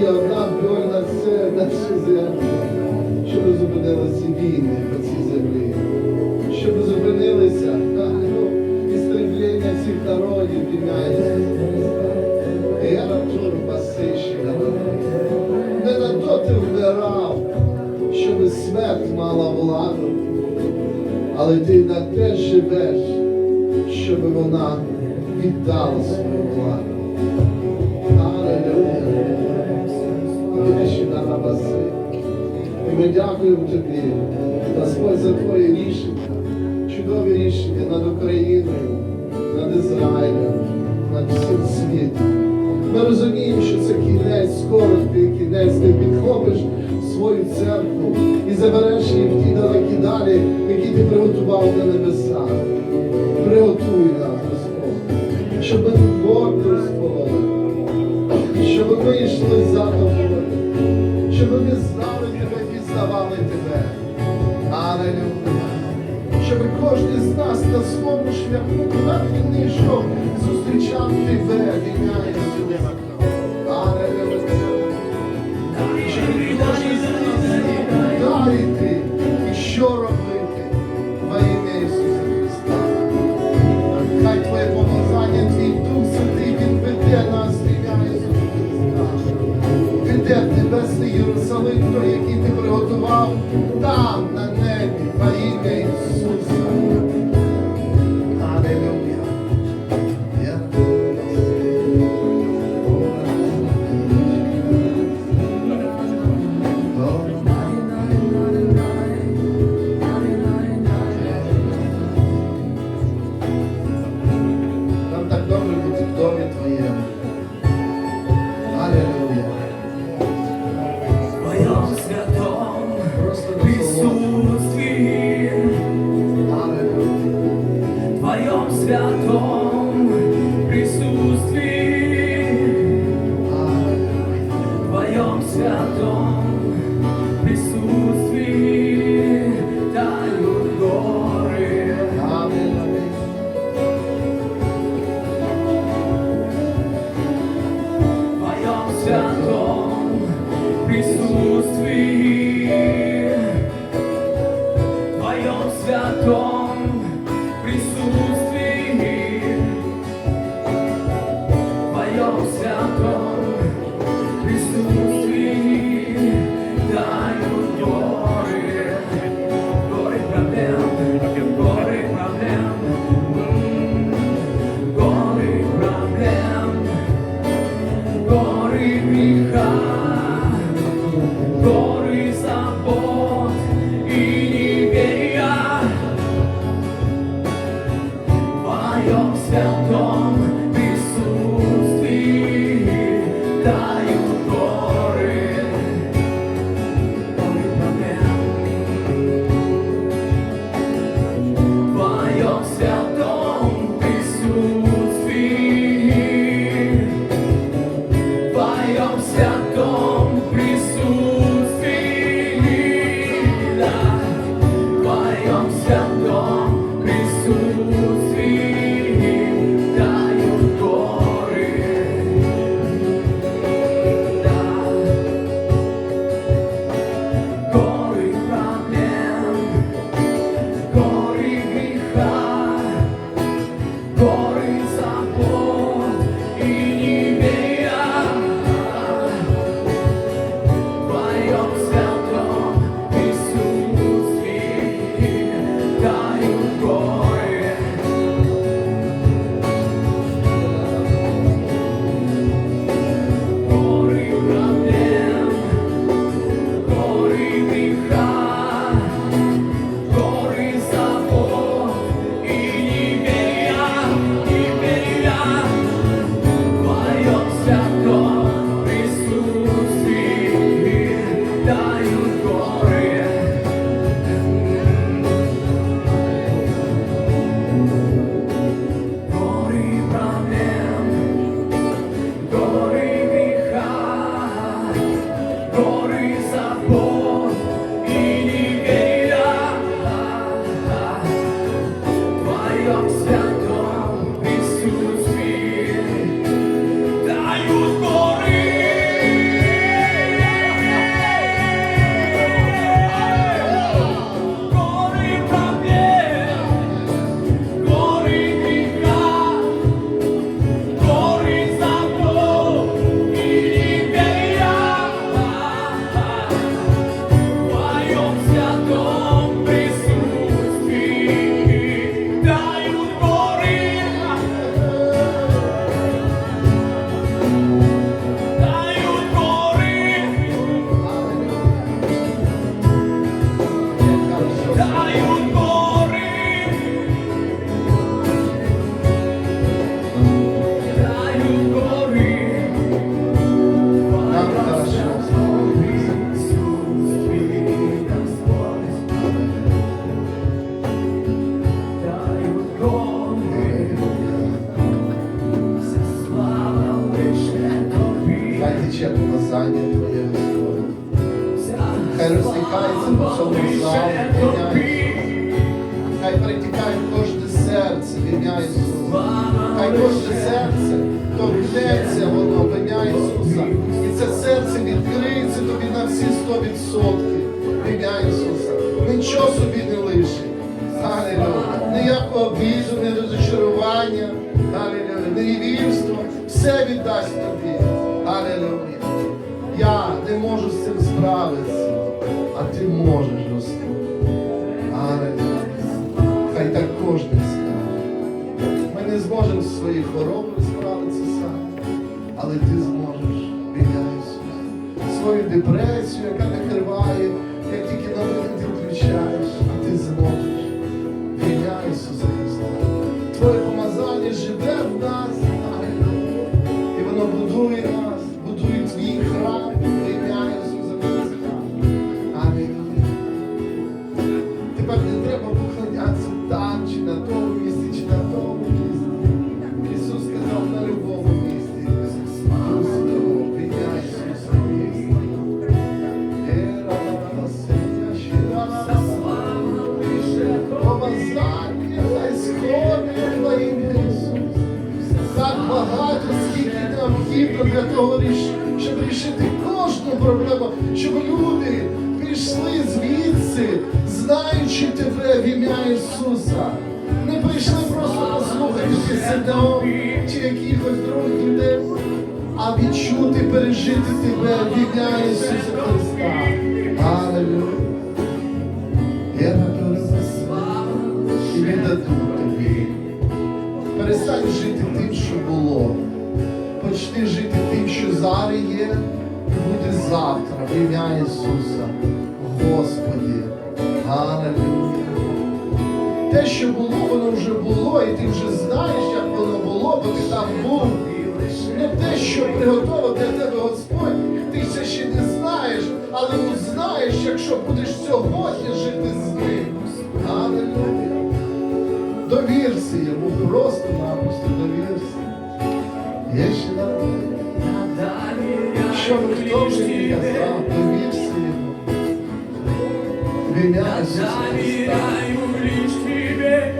доль на все, на всю землю, щоб зупинилися війни по цій землі, щоб зупинилися ну, істреблення всіх народів Ісуса Христа. Я ратур басища. Не на то ти вмирав, щоб смерть мала владу, але ти на те живеш, щоб вона віддала свою владу. Ми дякуємо тобі, Господь, за твоє рішення, чудові рішення над Україною, над Ізраїлем, над всім світом. Ми розуміємо, що це кінець, скоро ти кінець, ти підхопиш свою церкву і забереш її в ті далекі далі, які ти приготував на небесах. Приготуй нас, Господь, щоб ми бодрствували, щоб ми йшли за тобою, щоб ми знали пізнавали тебе. Алелюя. Щоб кожен з нас на своєму шляху, куди він йшов, зустрічав тебе, в ім'я Ісуса. Алелюя. Щоб кожен з нас куди йти і що робити во ім'я Ісуса Христа. Хай Твоє помазання, Твій Дух Святий, Він веде нас ім'я Ісуса Христа. Веде Небесний Єрусалим, por справитися, а ти можеш, Господь. Хай так кожен скаже. Ми не зможемо з своєю хворобою справитися самі, але ти зможеш, біля Ісус. Свою депресію, яка накриває, необхідно для того, щоб рішити кожну проблему, щоб люди пішли звідси, знаючи тебе в ім'я Ісуса. Не прийшли просто послухати седов чи якихось других людей, а відчути, пережити тебе в ім'я Ісуса Христа. Аллилуйя. Почни жити тим, що зараз є, і буде завтра в ім'я Ісуса. Господі. Аллилуйя. Те, що було, воно вже було, і ти вже знаєш, як воно було, бо ти там був. Не те, що приготував для тебе Господь, ти це ще не знаєш, але узнаєш, якщо будеш сьогодні жити з ним. Аллилуйя. Довірся йому, просто-напросто довірся. Народ. Що би хто б не казав, довірся йому. Христа. Доверяю лишь тебе,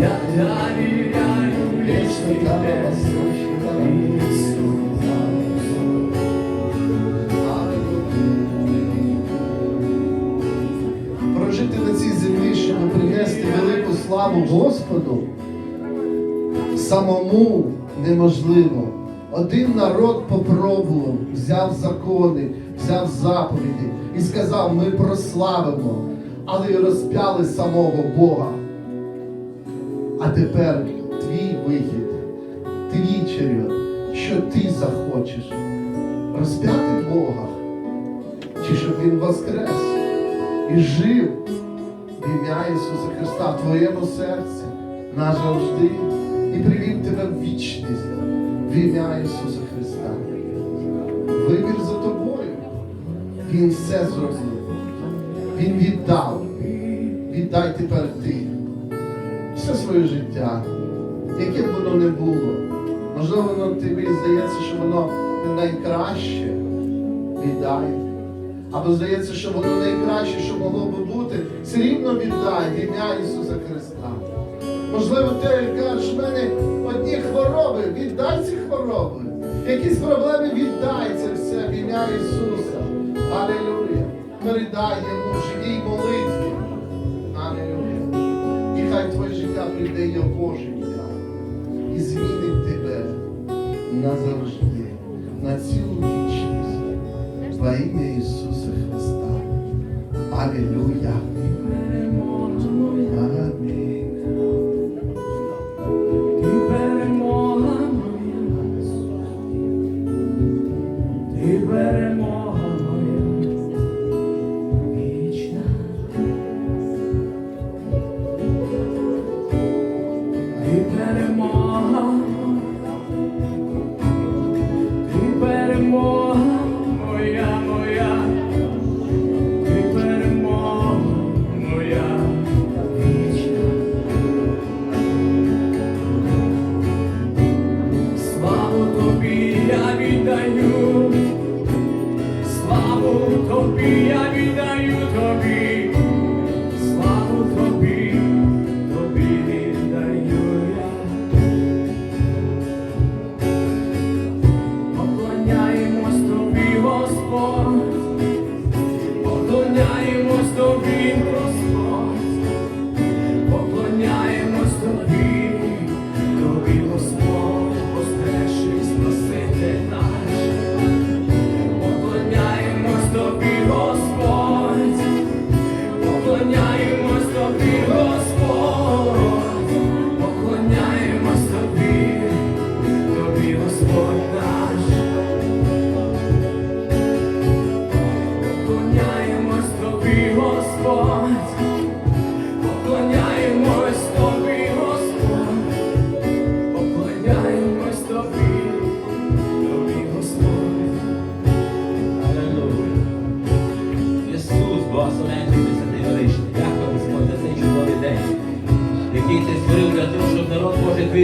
я доверяю лишь тебе, Прожити на цій землі, щоб принести велику славу Господу, самому неможливо. Один народ попробував, взяв закони, взяв заповіді і сказав, ми прославимо, але й розп'яли самого Бога. А тепер твій вихід, твій черед, що ти захочеш розп'яти Бога, чи щоб Він воскрес і жив в ім'я Ісуса Христа в твоєму серці назавжди і привів тебе в вічність в ім'я Ісуса Христа. Вибір за тобою. Він все зробив. Він віддав. Віддай тепер ти все своє життя, яке б воно не було. Можливо, воно тобі здається, що воно не найкраще. Віддай. Або здається, що воно найкраще, що могло би бути, все рівно віддай в ім'я Ісуса Христа. Можливо, ти кажеш, в мене одні хвороби, віддай ці хвороби. Якісь проблеми віддай це все в ім'я Ісуса. Алілуя. Передай йому живій молитві. Алілуя. І хай твоє життя прийде його життя. І змінить тебе назавжди, на цілу вічність. Во ім'я Ісуса Христа. Алілуя.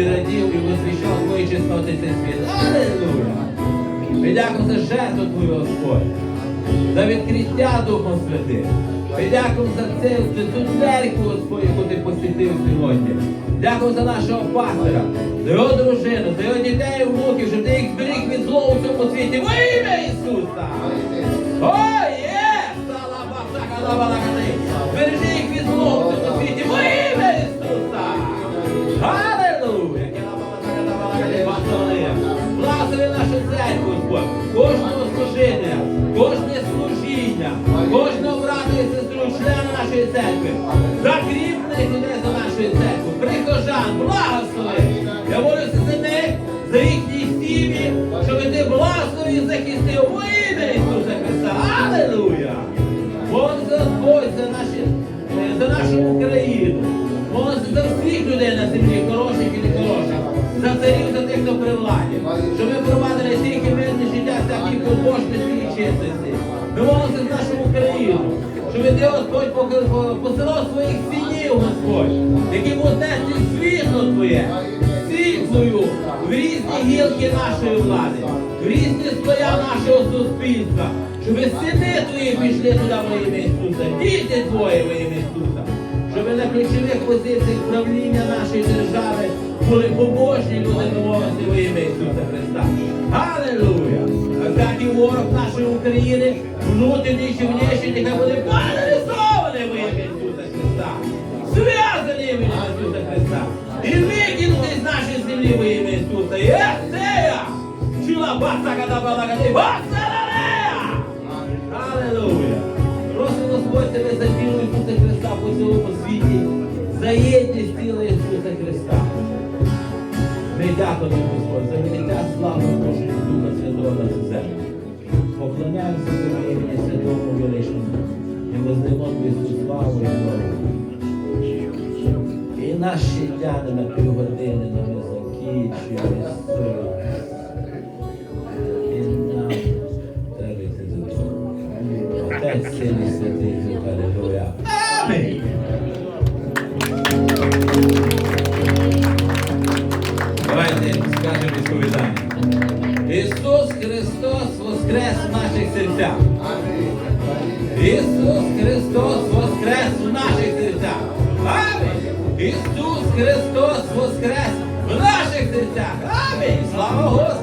Народ радів і возвіщав твої чесноти цей світ. Аллилуйя! Ми дякуємо за жертву Твою, Господь, за відкриття Духом Святим. Ми дякуємо за за цю церкву, Господь, яку ти посвятив сьогодні. Дякую за нашого пастора, за його дружину, за його дітей внуків, щоб ти їх зберіг від злого у цьому світі. Во ім'я Ісуса! О, є! Бережи їх від злого в цьому світі! Во ім'я Ісуса! Всіх людей на землі, хороших і нехороших. За царів, за тих, хто при владі. Щоб ми провадили тільки мирне життя, всякій побожності і чесності. Ми молимося за нашу Україну. Щоб ти, Господь, посилав своїх синів, Господь, які будуть нести світло Твоє, світлою в різні гілки нашої влади, в різні слоя нашого суспільства, щоб сини Твої пішли туди во ім'я діти Твої во ім'я щоб на ключових позиціях правління нашої держави були побожні люди ім'я Ісуса Христа. Аллилуйя! А всякий ворог нашої України, внутрішній чи внешній, нехай буде паралізований во ім'я Ісуса Христа. Зв'язаний ім'я Ісуса Христа. І викинутий з нашої землі во ім'я Ісуса. Єхтея! Чула баса када балакати, басаралея! Аллилуйя! Просимо Господь тебе за тіло По цілому світі, за єдність тіла Ісуса Христа. Ми дякуємо, Господь, за виняття славного Божого Духа Святого на цю землю. Поклоняємося за ім'я Святому Величному і воздаємо Твою славу і славу. І наші не на півгодини ми закінчуємо. Серцях. Ісус Христос воскрес в наших серцях. Амінь. Ісус Христос воскрес в наших серцях. Амінь. Слава Господу!